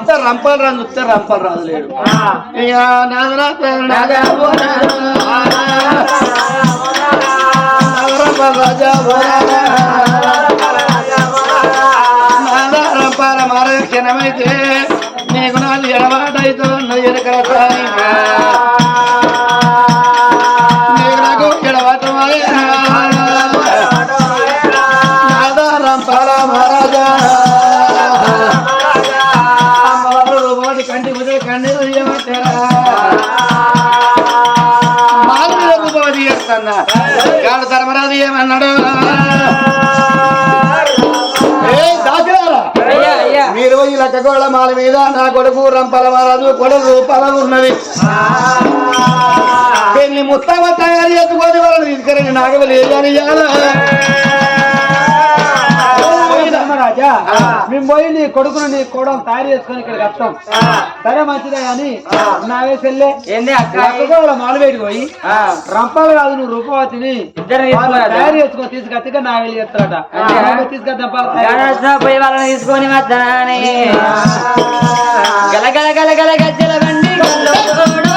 ఇంత రంపలు రాదు చూస్తే రంపలు రాదు లేడు. రాజా రంపాల మార క్షణమైతే నీకు నాది ఎడబాటైతో ఎరకల నీకు మీరు మాల మీద నా కొడుకు రంపల మహారాజు కొడుకు రూపాల ఉన్నది. పెళ్ళి ముత్తమ్మ తయారు చేసుకొని వాళ్ళని తీసుకురండి నాగవలి ఏదని ధర్మరాజా మేము పోయి నీ కొడుకును నీ కూడా తయారు చేసుకొని ఇక్కడికి వస్తాం సరే మంచిదే గాని నావే అక్క? వాళ్ళ మాలవేడికి పోయి రంపాలు కాదు నువ్వు రూపవతిని. తయారు చేసుకొని తీసుకొచ్చిగా నా వెళ్ళి చెప్తాడట? తీసుకొద్దాం తీసుకొని గల గల గల గల గజ్జల బండి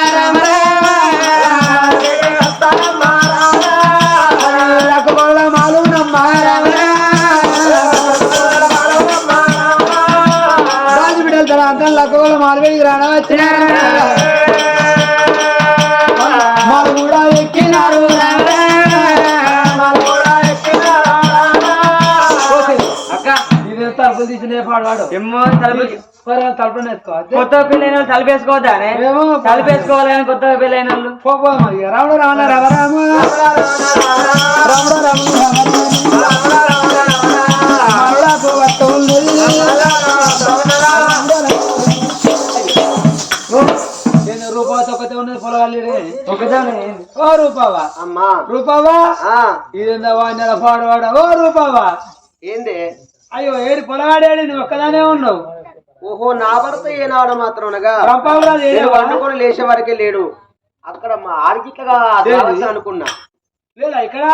ram ram తలుపు కొత్త పెళ్ళైన కానీ కొత్త పెళ్ళైన వాళ్ళు రాముడు రామ రామ రాముడు రాముడు రూపాయలు ఒకటే ఉన్నది పొలగాలి ఒకదానే ఓ రూపావా అమ్మా రూపావా ఆ, ఇదేందా వాడిన పాడవాడ ఓ రూపావా ఏంది అయ్యో ఏడు పొలగాడేడి నువ్వు ఒక్కదానే ఉన్నావు. ఓహో నా భర్త ఏనాడు మాత్రం అనగా నేను వండుకొని లేచే వరకే లేడు. అక్కడ మా రావచ్చు అనుకున్నా. లేదా ఇక్కడ?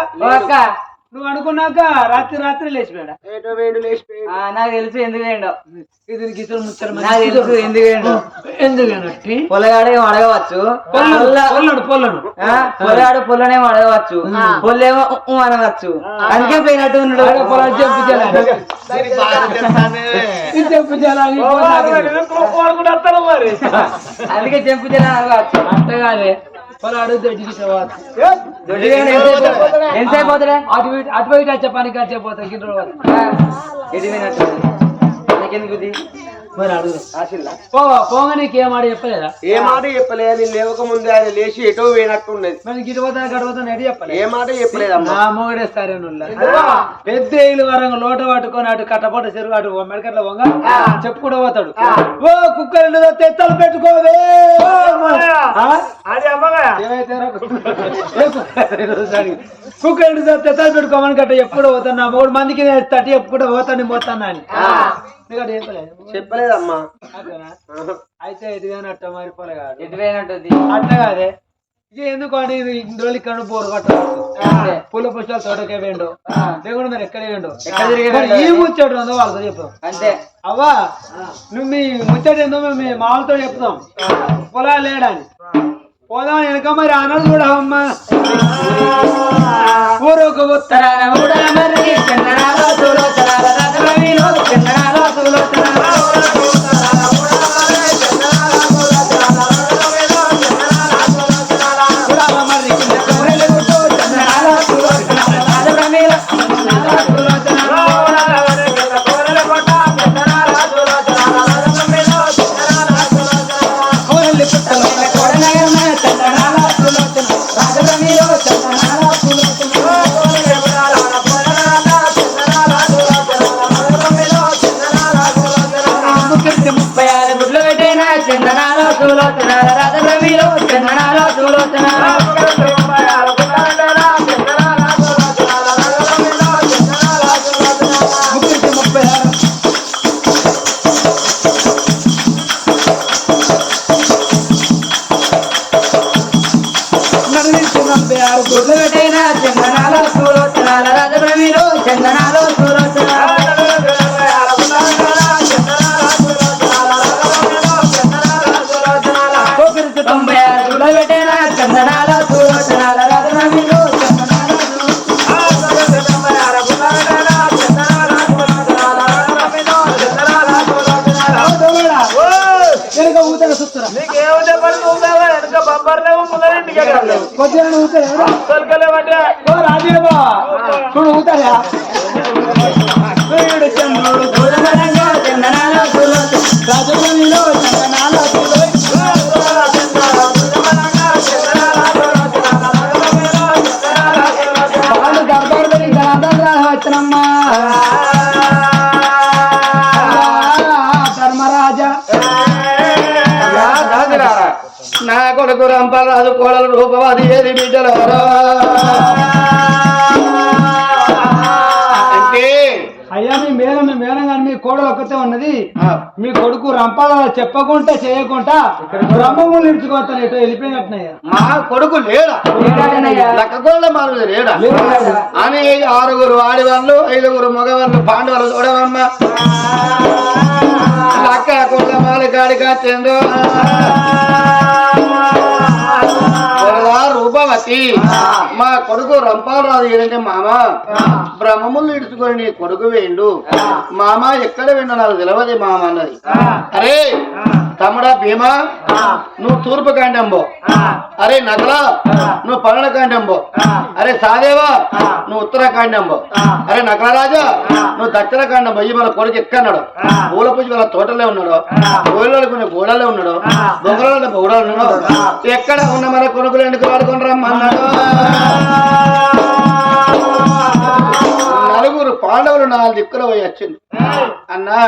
నువ్వు అనుకున్నాక రాత్రి రాత్రి లేచిపోయాడా? ఏటో వేడు లేచిపోయి ఆ, నాకు తెలుసు ఎందుకు వేయండు ఇది ఇతరు ముచ్చట నాకు తెలుసు ఎందుకు వేయండు ఎందుకనట్టి పొలగాడేమో అడగవచ్చు పొల్లడు పొల్లడు పొలగాడు పొల్లనేమో అడగవచ్చు పొల్లేమో అనవచ్చు. అందుకే పోయినట్టు ఉన్నాడు. పొలాలు చెప్పు జలాలి. అందుకే చెంపు జన అడగవచ్చు అంతగానే పొలాడు దొడ్డికి సవాలు ఎంతసేపు పోతులే అటు అటు పోయి వచ్చే పనికి వచ్చే పోతా గిన్నె ఇది? మరి అడుగు. పోగా నీకు ఏం మాట చెప్పలేదా? ఏ మాట చెప్పలే నేను లేవక ముందే ఆయన లేచి ఎటో పోయినట్టున్నది. మరి గిడిపోతాను గడిపోతాను ఎటు చెప్పలేదు. ఏ మాట చెప్పలేదమ్మా. నా మొగడే సరే పెద్ద ఇల్లు వరంగా లోట పట్టుకొని అటు కట్టపట్ట చెరువు అటు మెడకట్ల వంగ చెప్పుకుంటూ పోతాడు. ఓ కుక్కలు తెత్తలు పెట్టుకోవే? అది అమ్మగా. ఏమైతే రా? కుక్క- ఏ కుక్క- కుక్కలు తెత్తలు పెట్టుకోమని గట్ట ఎప్పుడు పోతాను? నా మూడు మందికి తట్టి చెప్పుకుంటూ పోతాను పోతాను అని. చెప్పలేదు చెప్పలేదమ్మా. అయితే ఎదిగాని అట్ట మారిపోలే కాదు అట్లా కాదే. ఇక ఎందుకు అని ఇది ఇన్ని రోజులు ఇక్కడ బోరు కట్టవచ్చు పూల పుష్పాలు తోటకే వేండు లేకుండా మరి ఎక్కడ వేండు ఎక్కడ తిరిగి మరి ఈ ముచ్చట ఉందో వాళ్ళతో చెప్తాం అంతే. అవ్వా నువ్వు మీ ముచ్చట ఏందో మేము మీ మామూలుతో చెప్తాం. పొలాలు లేడని. పోదాం వెనక మరి ఆనాడు కూడా అమ్మ. ఊరొక ఉత్తర ఉత్తరాన కొద్దిగా ఓ రాజేబా చూడు ఊతారా సూర్యుడు చంద్రుడు గుణమరంగా చందనాల సులోచన రాజధానిలో చందనాల వాళ్ళు వచ్చినమ్మా కొడుకు రంపరాజు కోడలు రూపవాది ఏది బిడ్డలారా అంటే అయ్యా మీ మేడం మీ మేడం కానీ మీ కోడలు ఒక్కతే ఉన్నది. మీ కొడుకు రంపాల చెప్పకుండా చేయకుండా బ్రహ్మములు ఇడ్చుకోవతాను ఎటో వెళ్ళిపోయినట్టునయ్యా. మా కొడుకు లేడా. లక్కగోళ్ళ లేడా? అని ఆరుగురు ఆడివాళ్ళు ఐదుగురు మగవాళ్ళు పాండవులు చూడవమ్మ. లక్క కొట్ల మాలి కాడికి వచ్చిండు కాబట్టి మా కొడుకు రంపాలరాజు ఏంటంటే మామ? బ్రహ్మములు ఇడుచుకొని నీ కొడుకు వేయండు. మామ ఎక్కడ వెండు నాకు తెలియదు మామ అన్నది. అరే తమ్ముడా భీమా నువ్వు తూర్పు కాండంబో అరే నగలా నువ్వు పలన కాండంబో అరే సాదేవా నువ్వు ఉత్తర కాండంబో అరే నగలరాజా నువ్వు దక్షిణ కాండంబో ఈ మన కొడుకు ఎక్కన్నాడు? పూల పూజ వాళ్ళ తోటలో ఉన్నాడు. ఊళ్ళో కొన్ని గోడలో ఉన్నాడు. దొంగలలో గోడలు ఉన్నాడు. ఎక్కడ ఉన్న మన కొనుగోలు ఎందుకు వాడుకొని రమ్మన్నాడు? నలుగురు పాండవులు నాలుగు దిక్కులు పోయి వచ్చింది అన్నా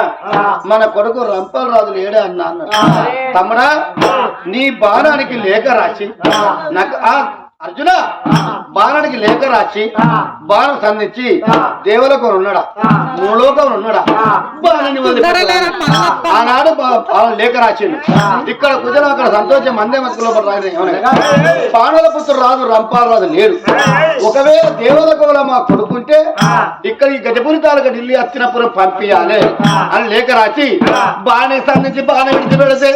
మన కొడుకు రంపల్ రాజు లేడా అన్నా అన్నాడు. తమ్ముడా నీ బాణానికి లేఖ రాసి నాకు ఆ అర్జున బాణానికి లేఖ రాసి బాణం సంధించి దేవులకు ఉన్నాడా? మూలోకం ఉన్నాడా? బాణని ఆనాడు లేఖ రాసిండు. ఇక్కడ కుజరం అక్కడ సంతోషం అందే మతుకులో పాండవుల పుత్రుడు రాజు రంపాల లేడు. ఒకవేళ దేవతకుల మా కొడుకుంటే ఇక్కడ ఈ గజపురి తాలూకా ఢిల్లీ అత్తినప్పుడు పంపించాలి అని లేఖ రాసి బాణే సంధించి బాణ విడిచి పెడితే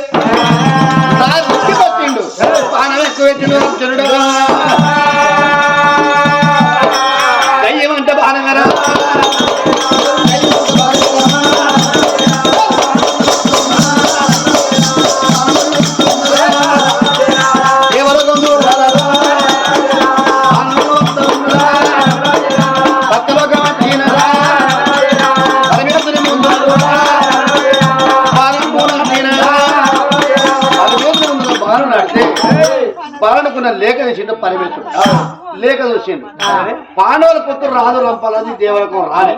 చూసిండు పాండవుల పుత్రుడు రాజు రంపాలది దేవులకు రాలే.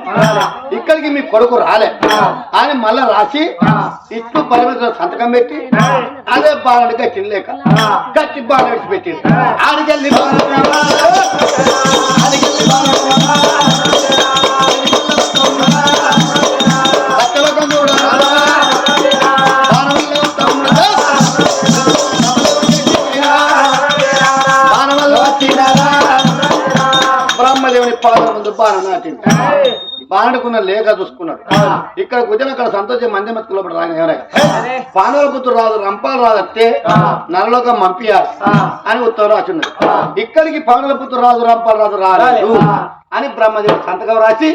ఇక్కడికి మీ కొడుకు రాలే. అని మళ్ళా రాసి ఇట్లు పరమేశ్వరుడు సంతకం పెట్టి అదే బాణుడు గట్టి లేక గట్టి బాణ విడిచిపెట్టి ఆడికెళ్ళి ముందు బాణ నాటింది బాణుకున్న లేఖ చూసుకున్నాడు. ఇక్కడ కూర్చొని అక్కడ సంతోషం మంది మత్తులో రాని ఎవరైనా పానవుల పుత్రుడు రాదు రంపాలు రాదత్తే నరలోకం పంపియాలి అని ఉత్తరం రాచున్నది ఇక్కడికి పానవుల పుత్రుడు రాజు రంపాలు రాజు రాలేదు అని బ్రహ్మదేవుడు సంతకం రాసి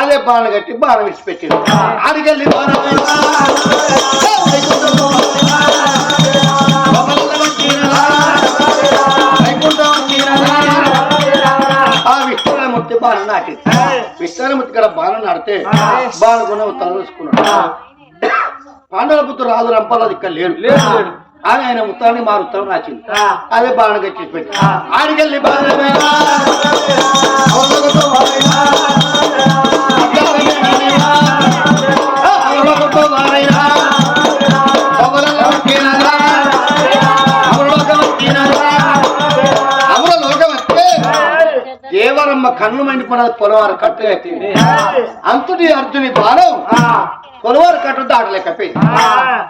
అదే బాణ కట్టి బాణం విడిచిపెట్టింది ఆడికెళ్ళి విష్ణుమూర్తి బాణం నాటి. విష్ణుమూర్తి ఇక్కడ బాణం నాడితే బాణకున్న ఉత్తరం చూసుకున్నాడు పాండవుల పుత్రుడు రాజు రంపాలది ఇక్కడ లేడు. లేడు, లేడు. అని ఆయన ఉత్తరాన్ని మా ఉత్తరం రాచింది. అదే బాణం కట్టి పెట్టి. ఆడికెళ్ళి బాణమే కన్ను మండిపోయినది పొలవారు కట్టు కట్టింది అంతుడి అర్జుని బాణం పొలవారు కట్టు దాటలేకపోయింది.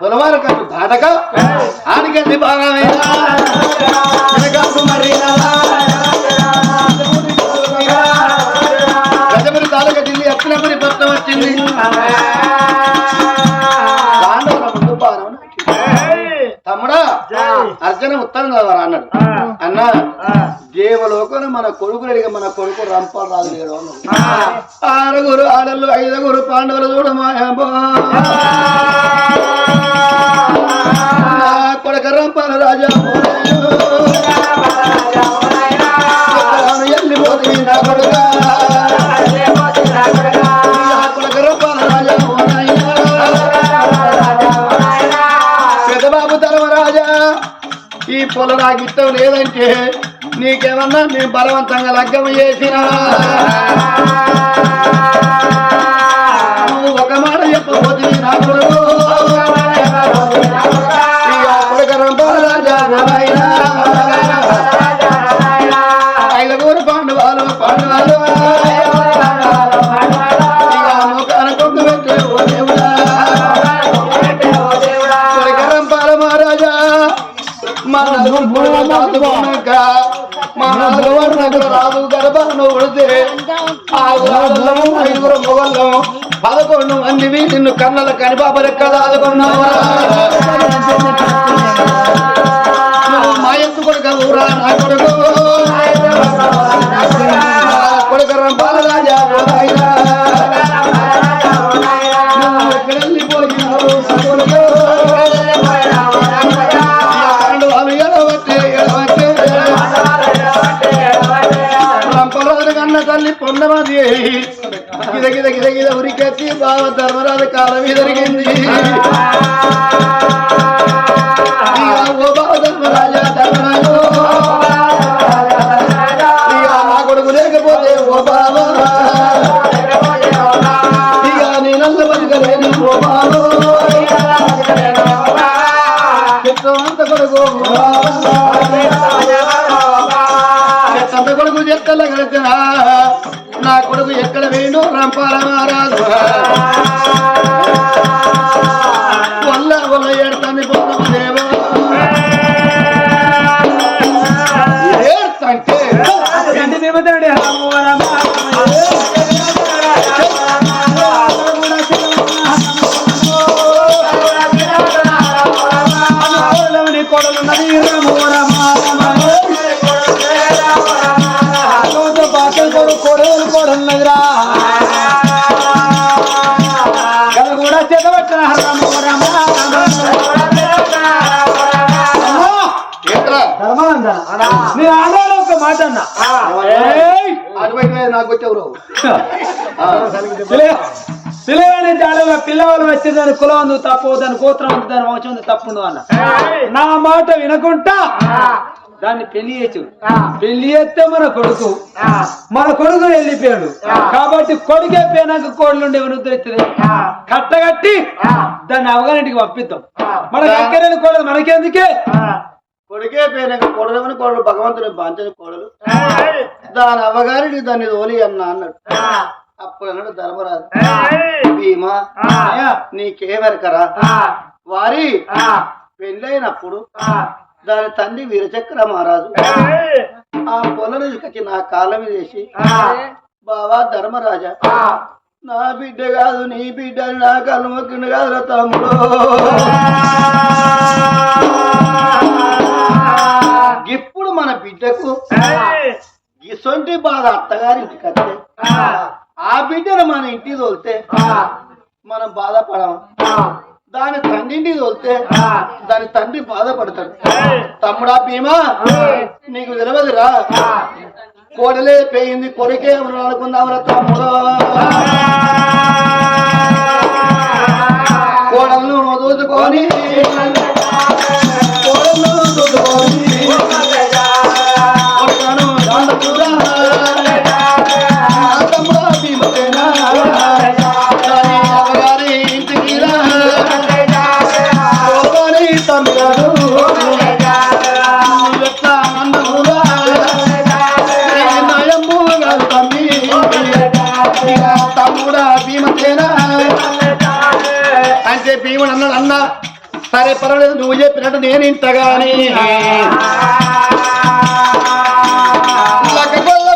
పొలవారు కట్టు దాటక ఆడికెళ్ళి బాణమైనా తాలూక ఢిల్లీ ఎత్తినప్పుడు భర్త వచ్చింది. ముందు బాణం. నాటింది. తమ్ముడా అర్జున ఉత్తరం చదవరా అన్నాడు. అన్నా దేవలోకన మన కొడుకు అడిగి మన కొడుకు రంపాలు రాదు లేడు ఆరుగురు ఆడళ్ళు ఐదుగురు పాండవులు చూడ మాయాబో. నా కొడుకు రంపాల రాజా. ఈ పొల నాకు ఇష్టం లేదంటే నీకేమన్నా నేను బలవంతంగా లగ్గం చేసిన? నువ్వు ఒక మాట చెప్పబోతుంది నా కొడుకు రాదు ఉడితే ఐదుగురు పదకొండు మందివి నిన్ను కన్నల కనిపాపలు ఎక్కడ ఆదుకున్నావా నువ్వు మా ఎత్తు కొడుక ఊరా నా కొడుకు. కొడుకు రంపాల తల్లి గిద గిద గిద గిద ఉరికెత్తి బావ ధర్మరాజు కాలం జరిగింది ఓ బావ ధర్మరాజా ధర్మరాజు నా కొడుకు లేకపోతే ఓ బావ. ఇక నేనల్ల బతకలేను ఓ బావ. కొడుకు కొడుకు నా కొడుకు ఎక్కడ వేణు రంపాల మహారాజు వల్ల వల్ల ఏడుతాన్ని దేవా ఏడుతంటే గంటి తిరుగుతాడు రాము ధర్మానంద నీ ఆడాలో ఒక మాట అన్నా. నాకు వచ్చావు పిల్లవాళ్ళు వచ్చి దాని కులం ఉంది తప్పు. దాని గోత్రం ఉంది దాని వంశం ఉంది తప్పు అన్న. నా మాట వినకుంటా? దాన్ని పెళ్ళి చేయొచ్చు పెళ్ళి చేస్తే మన కొడుకు. మన కొడుకు వెళ్ళిపోయాడు. కాబట్టి కొడుకే పోయినాక కోళ్ళు ఉండే ఉద్ధరిస్తుంది కట్టగట్టి దాన్ని అవగారింటికి పంపిద్దాం. మన దగ్గర కోడలు మనకెందుకే? కొడుకే పేరు కొడదమని కోడలు భగవంతుని బాంచని కోడలు. దాని అవ్వగారిని దాన్ని తోలి అన్న అన్నాడు. అప్పుడు అన్నాడు ధర్మరాజు భీమా నీకేమెరకరా వారి పెళ్ళైనప్పుడు దాని తండ్రి వీరచక్ర మహారాజు ఆ. పొలను తీసుకొచ్చి నా మీద వేసి బావా ధర్మరాజా నా బిడ్డ కాదు నీ బిడ్డ నా కళ్ళు మొక్కిండు కాదురా తమ్ముడు. మన బిడ్డకు. ఇసొంటి బాధ అత్తగారింటికి వస్తే ఆ. బిడ్డను మన ఇంటికి తోలితే మనం బాధపడము. దాని తండ్రింటికి తోలితే దాని తండ్రి బాధపడతాడు. తమ్ముడా భీమా నీకు తెలియదురా? కోడలే పోయింది కొడుకే అనుకుందామరా తమ్ముడు. కోడలను దూచుకొని పర్వాలేదు నువ్వు చెప్పినట్టు నేను ఇంతగాని లక్కగొల్ల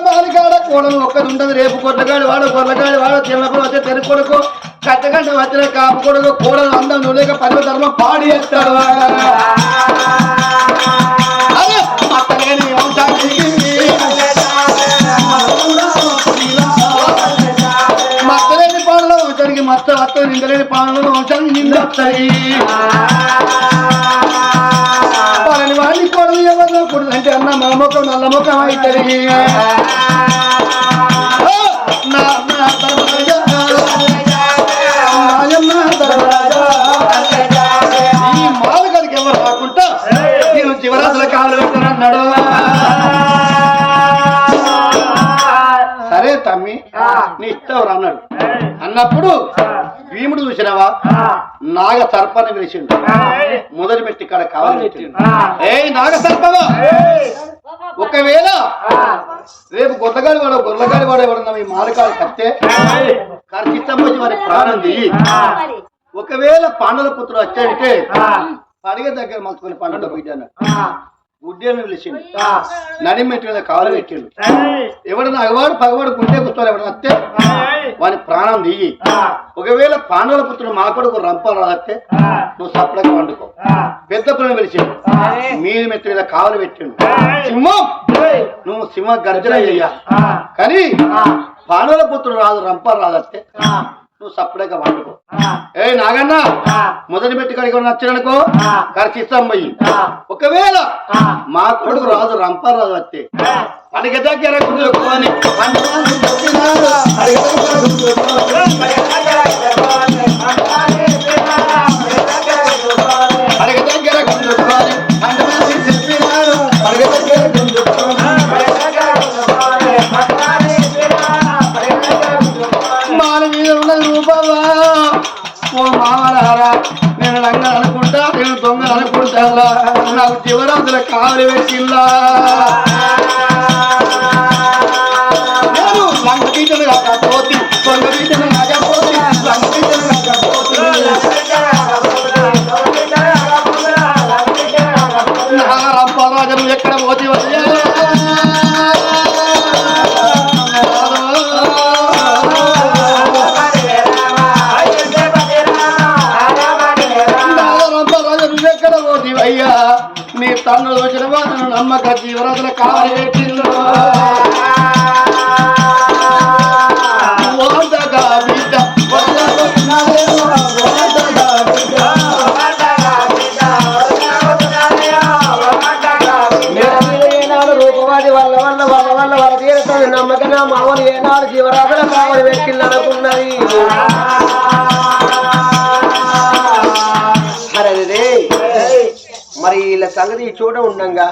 కోడలు ఒక్కది రేపు కొట్లగాడు వాడు కొట్లగాడు వాడు తిన్నప్పుడు వచ్చే తెరు కొడుకు కట్టగంట వచ్చిన కాపు కొడుకు కోడలు అందం నువ్వులేక పర్వ ధర్మం పాడి చేస్తాడు. పాలన నిందొస్తాయి పలని వాడిని కొడలు ఎవరిలో కొడలు అంటే అన్న మా ముఖం నల్ల ముఖం అవుతుంది. ఈ మాలగడికి ఎవరు రాకుండా నేను శివరాత్రుల కాళ్ళు పెట్టనన్నాడు సరే తమ్మి నీ ఇష్టం అన్నాడు? అన్నప్పుడు భీముడు చూసినావా? నాగ సర్పాన్ని పిలిచిండు. మొదటి పెట్టి ఇక్కడ కావాలి ఏ నాగ సర్పమా? ఒకవేళ రేపు గొల్లగాడి వాడు గొల్లగాడి వాడు ఎవడన్నా మీ మాలకాలు కట్టే కర్చిత్తమ్మకి వారి ప్రాణం దిగి. ఒకవేళ పాండవ పుత్రుడు వచ్చాడంటే పడిగ దగ్గర మలుచుకుని పండుగ బిడ్డను గుడ్డేని పిలిచిండు నడిమెట్టి మీద కాలు పెట్టిండు. ఎవడన్నా అగవాడు పగవాడు గుడ్డే కూర్చోవాలి ఎవడన్నా వస్తే వాని ప్రాణం దిగి. ఒకవేళ పాండవుల పుత్రుడు మా కొడుకు రంపాలు రాస్తే నువ్వు సప్లకి వండుకో పెద్ద పిల్లని పిలిచిండు. మీది మెత్తి మీద కావలి పెట్టిండు. సింహం! నువ్వు సింహ గర్జన చెయ్య. కానీ పాండవుల పుత్రుడు రాదు రంపాలు రాదస్తే నువ్వు సప్పుడేగా వండుకో. ఏ నాగన్న మొదటి పెట్టి కడిగి నచ్చడనుకో ఖర్చిస్తాం పోయి. ఒకవేళ మా కొడుకు రాజు రంపాలు రాదు వస్తే అడిగ దగ్గర కుదురుకొని జీవరాజుల కావలి పెట్టిల్లా నేను లంగ బీటలు కాక పోతి దొంగ బీటలు కాక పోతి ఎక్కడ వల్ల వల్ల వల్ల వల్ల వల్ల తీరుతుంది నమ్మకం నా మామూలు ఏనాడు జీవరాశుల కావలి వెక్కిళ్ళు వీళ్ళ సంగతి చూడ ఉండంగా.